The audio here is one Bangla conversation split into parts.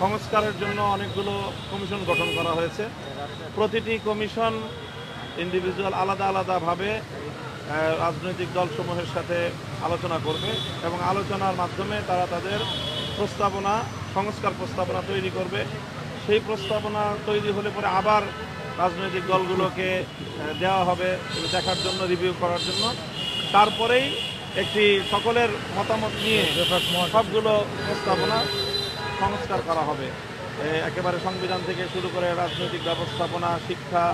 সংস্কারের জন্য অনেকগুলো কমিশন গঠন করা হয়েছে। প্রতিটি কমিশন ইন্ডিভিজুয়াল আলাদা আলাদাভাবে রাজনৈতিক দলসমূহের সাথে আলোচনা করবে এবং আলোচনার মাধ্যমে তারা তাদের প্রস্তাবনা সংস্কার প্রস্তাবনা তৈরি করবে। সেই প্রস্তাবনা তৈরি হলে পরে আবার রাজনৈতিক দলগুলোকে দেওয়া হবে দেখার জন্য রিভিউ করার জন্য। তারপরেই একটি সকলের মতামত নিয়ে সবগুলো প্রস্তাবনা সংস্কার করা হবে। একেবারে সংবিধান থেকে শুরু করে রাজনৈতিক ব্যবস্থাপনা শিক্ষা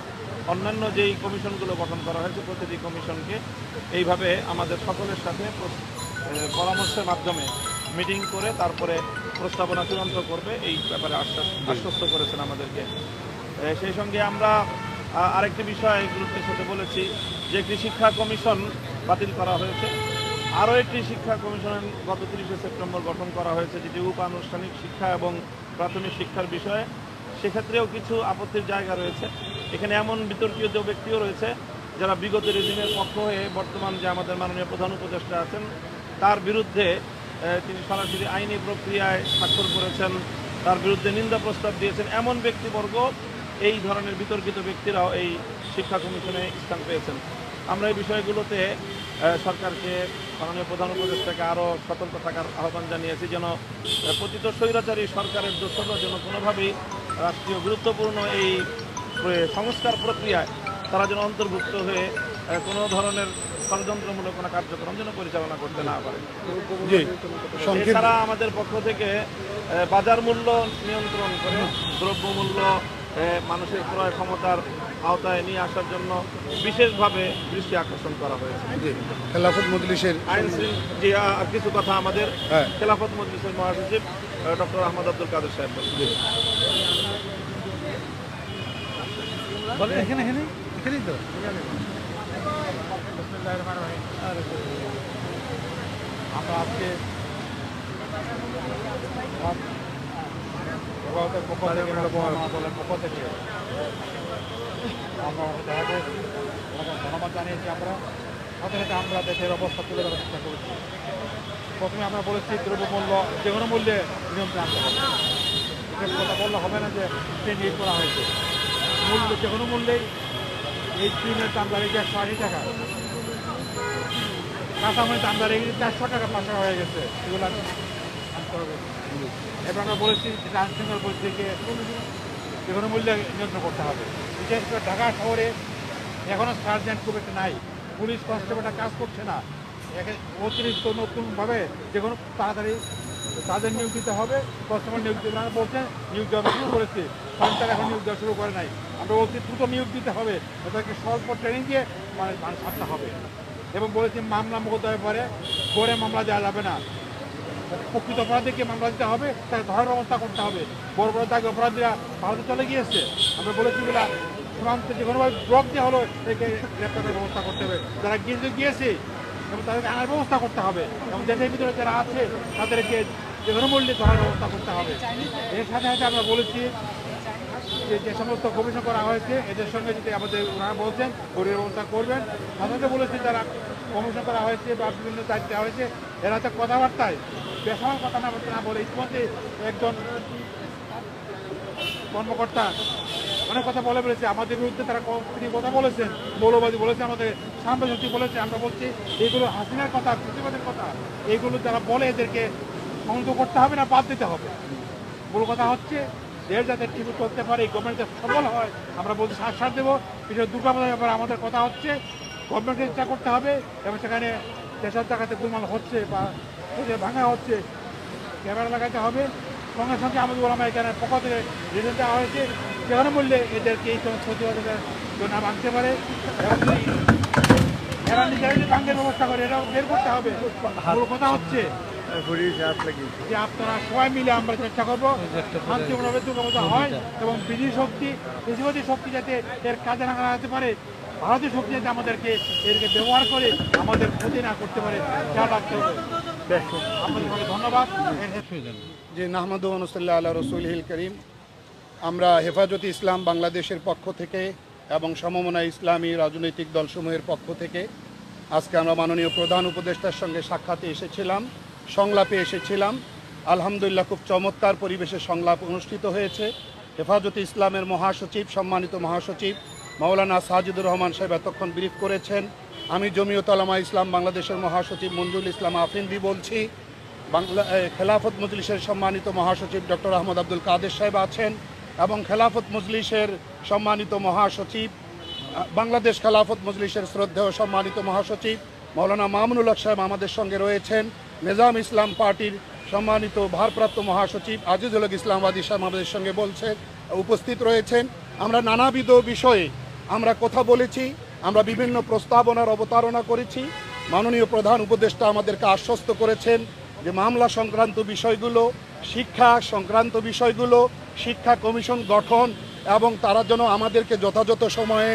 অন্যান্য যেই কমিশনগুলো গঠন করা হয়েছে প্রতিটি কমিশনকে এইভাবে আমাদের সকলের সাথে পরামর্শের মাধ্যমে মিটিং করে তারপরে প্রস্তাবনা চূড়ান্ত করবে এই ব্যাপারে আশ্বাস আশ্বস্ত করেছেন আমাদেরকে। সেই সঙ্গে আমরা আরেকটি বিষয় গুরুত্বের সাথে বলেছি যে একটি শিক্ষা কমিশন বাতিল করা হয়েছে আরও একটি শিক্ষা কমিশন গত তিরিশে সেপ্টেম্বর গঠন করা হয়েছে, যেটি উপানুষ্ঠানিক শিক্ষা এবং প্রাথমিক শিক্ষার বিষয়ে। সেক্ষেত্রেও কিছু আপত্তির জায়গা রয়েছে। এখানে এমন বিতর্কীয় যে ব্যক্তিও রয়েছে, যারা বিগত রেজিমের পক্ষ হয়ে বর্তমান যে আমাদের মাননীয় প্রধান উপদেষ্টা আছেন, তার বিরুদ্ধে তিনি সরাসরি আইনি প্রক্রিয়ায় স্বাক্ষর করেছেন, তার বিরুদ্ধে নিন্দা প্রস্তাব দিয়েছেন। এমন ব্যক্তিবর্গ, এই ধরনের বিতর্কিত ব্যক্তিরাও এই শিক্ষা কমিশনে স্থান পেয়েছেন। আমরা এই বিষয়গুলোতে সরকারকে মাননীয় প্রধান উপদেষ্টাকে আরও সতর্ক থাকার আহ্বান জানিয়েছি যেন পতিত স্বৈরাচারী সরকারের দোষররা যেন কোনোভাবেই রাষ্ট্রীয় গুরুত্বপূর্ণ এই সংস্কার প্রক্রিয়ায় তারা যেন অন্তর্ভুক্ত হয়ে কোনো ধরনের ষড়যন্ত্রমূলক কোনো কার্যক্রম যেন পরিচালনা করতে না পারে। জি। এছাড়া আমাদের পক্ষ থেকে বাজার মূল্য নিয়ন্ত্রণ করে দ্রব্যমূল্য মানুষের ক্রয় ক্ষমতার আওতায় নিয়ে আসার জন্য বিশেষভাবে দৃষ্টি আকর্ষণ করা হয়েছে। জি খেলাফত মজলিসের আইন জি কিছু কথা আমাদের হ্যাঁ। খেলাফত মজলিসের মহাসচিব ডক্টর আহমদ আব্দুল কাদের সাহেব এখানে এখানে এখানেই তো। আমরা আজকে পক্ষ থেকে দলের পক্ষ থেকে আমরা যাদের ধন্যবাদ জানিয়েছি আমরা। সাথে সাথে আমরা দেশের অবস্থা তুলে ধরার চেষ্টা করেছি। প্রথমে আমরা বলেছি দ্রব্যমূল্য যে কোনো মূল্যে নিয়ন্ত্রণ আনতে হবে। কথা বললে হবে না যে ট্রেন নিয়োগ করা হয়েছে। মূল্য যে কোনো মূল্যেই এই ট্রেনের দাম দাঁড়িয়ে একশো আশি টাকা কাঁচামালের দাম দাঁড়িয়ে চারশো টাকা পাঁচশো টাকা হয়ে গেছে। এগুলো আনতে হবে। এবার আমরা বলেছি আইনশৃঙ্খলা পরিস্থিতিকে যে কোনো মূল্যে নিয়ন্ত্রণ করতে হবে। বিশেষ করে ঢাকা শহরে এখনও সার্জেন্ট খুব একটা নাই। পুলিশ কনস্টেবলটা কাজ করছে না। একে- অতিরিক্ত নতুনভাবে যে কোনো তাড়াতাড়ি তাদের নিয়োগ দিতে হবে। কনস্টেবল নিয়োগ দিতে আমরা বলছেন নিয়োগ দেওয়া শুরু করেছে সরকার এখন নিয়োগ দেওয়া শুরু করে নাই। আমরা অতি দ্রুত নিয়োগ দিতে হবে। ওদেরকে স্বল্প ট্রেনিং দিয়ে মানে মানে ছাড়তে হবে। এবং বলেছি, মামলা মোকদ্দমায় পরে করে মামলা দেওয়া যাবে না। প্রকৃত অপরাধীকে মামলা দিতে হবে তাকে ধরার ব্যবস্থা করতে হবে। বড় বড় দাগে অপরাধীরা ভারতে চলে গিয়েছে। আমরা বলেছি বলে সীমান্তে যে কোনোভাবে ব্লক দেওয়া হলো, একে গ্রেপ্তারের ব্যবস্থা করতে হবে। যারা গিয়েছে গিয়েছে, এবং তাদেরকে আনার ব্যবস্থা করতে হবে, এবং দেশের ভিতরে যারা আছে, তাদেরকে যে কোনো মূল্যে ধরার ব্যবস্থা করতে হবে। এর সাথে সাথে আমরা বলেছি যে যে সমস্ত কমিশন করা হয়েছে, এদের সঙ্গে যদি আমাদের ওনারা বলছেন গরিবের ব্যবস্থা করবেন। সাথে বলেছি, যারা কমিশন করা হয়েছে বা বিভিন্ন দায়িত্ব হয়েছে, এরা তো কথাবার্তায় বেসামাল কথা না না বলে ইতিমধ্যে একজন কর্মকর্তা অনেক কথা বলে বলেছে আমাদের বিরুদ্ধে তারা তিনি কথা বলেছেন, মৌলবাদী বলেছে, আমাদের সাম্প্রদায়িক বলেছে। আমরা বলছি এইগুলো হাসিনার কথা, প্রতিবাদের কথা এইগুলো যারা বলে এদেরকে সংযত করতে হবে না, বাদ দিতে হবে। মূল কথা হচ্ছে, দেশ যাতে ঠিক চলতে পারে গভর্নমেন্ট যাতে সফল হয়, আমরা বলছি সার দেবো। বিষয় দুর্গাপূজার ব্যাপারে, আমাদের কথা হচ্ছে গভর্নমেন্টকে চেষ্টা করতে হবে, এবং সেখানে যেসব জায়গাতে গুলমাল হচ্ছে বা ভাঙা হচ্ছে, ক্যামেরা লাগাতে হবে। সঙ্গে সঙ্গে আমাদের ওলামা এখানে পক্ষ থেকে রিটার্ন দেওয়া হয়েছে, যেখানে মূল্যে এদেরকে এই সমস্ত জন্য ভাঙতে পারে। এরা নিজেরা ভাঙের ব্যবস্থা করে এটাও বের করতে হবে। কথা হচ্ছে যে আপনারা সবাই মিলে আমরা চেষ্টা করব, শান্তিপূর্ণভাবে দুর্গাপূজা হয় এবং বিধি শক্তি বেশিবাদী শক্তি যাতে এর কাজে লাগানো যেতে পারে, ভারতীয় শক্তি যাতে আমাদেরকে এরকে ব্যবহার করে, আমাদের ক্ষতি না করতে পারে, খেয়াল রাখতে হবে। ধন্যবাদ। হয়ে নাহমদ অনুসল্লাহ আল্লাহ রসুলহিল করিম। আমরা হেফাজতে ইসলাম বাংলাদেশের পক্ষ থেকে এবং সমমনা ইসলামী রাজনৈতিক দলসমূহের পক্ষ থেকে আজকে আমরা মাননীয় প্রধান উপদেষ্টার সঙ্গে সাক্ষাতে এসেছিলাম সংলাপে এসেছিলাম। আলহামদুলিল্লাহ খুব চমৎকার পরিবেশে সংলাপ অনুষ্ঠিত হয়েছে। হেফাজতে ইসলামের মহাসচিব সম্মানিত মহাসচিব মাওলানা সাজিদুর রহমান সাহেব এতক্ষণ ব্রিফ করেছেন। আমি জমিয়ত আলামা ইসলাম, বাংলাদেশের মহাসচিব মঞ্জুল ইসলাম আফিন্দি বলছি। বাংলা খেলাফত মজলিসের সম্মানিত মহাসচিব ডক্টর আহমদ আব্দুল কাদের সাহেব আছেন এবং খেলাফত মজলিসের সম্মানিত মহাসচিব বাংলাদেশ খেলাফত মজলিসের শ্রদ্ধেয় সম্মানিত মহাসচিব মৌলানা মামুনুল হক সাহেব আমাদের সঙ্গে রয়েছেন। নিজাম ইসলাম পার্টির সম্মানিত ভারপ্রাপ্ত মহাসচিব আজিজুল ইসলামাবাদী সাহেব আমাদের সঙ্গে বলছেন, উপস্থিত রয়েছেন। আমরা নানাবিধ বিষয়ে আমরা কথা বলেছি। আমরা বিভিন্ন প্রস্তাবনার অবতারণা করেছি। মাননীয় প্রধান উপদেষ্টা আমাদেরকে আশ্বস্ত করেছেন যে মামলা সংক্রান্ত বিষয়গুলো, শিক্ষা সংক্রান্ত বিষয়গুলো, শিক্ষা কমিশন গঠন এবং তারা যেন আমাদেরকে যথাযথ সময়ে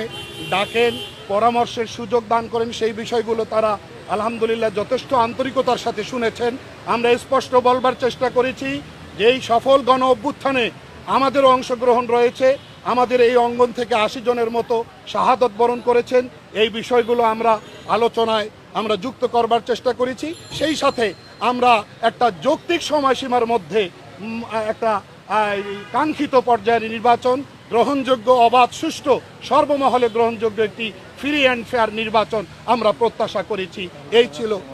ডাকেন, পরামর্শের সুযোগ দান করেন, সেই বিষয়গুলো তারা আলহামদুলিল্লাহ যথেষ্ট আন্তরিকতার সাথে শুনেছেন। আমরা স্পষ্ট বলবার চেষ্টা করেছি যে এই সফল গণ অভ্যুত্থানে আমাদেরও অংশগ্রহণ রয়েছে। আমাদের এই অঙ্গন থেকে আশি জনের মতো শাহাদত বরণ করেছেন। এই বিষয়গুলো আমরা আলোচনায় আমরা যুক্ত করবার চেষ্টা করেছি। সেই সাথে আমরা একটা যৌক্তিক সময়সীমার মধ্যে একটা কাঙ্ক্ষিত পর্যায়ের নির্বাচন, গ্রহণযোগ্য, অবাধ, সুষ্ঠু, সর্বমহলে গ্রহণযোগ্য একটি ফ্রি অ্যান্ড ফেয়ার নির্বাচন আমরা প্রত্যাশা করেছি। এই ছিল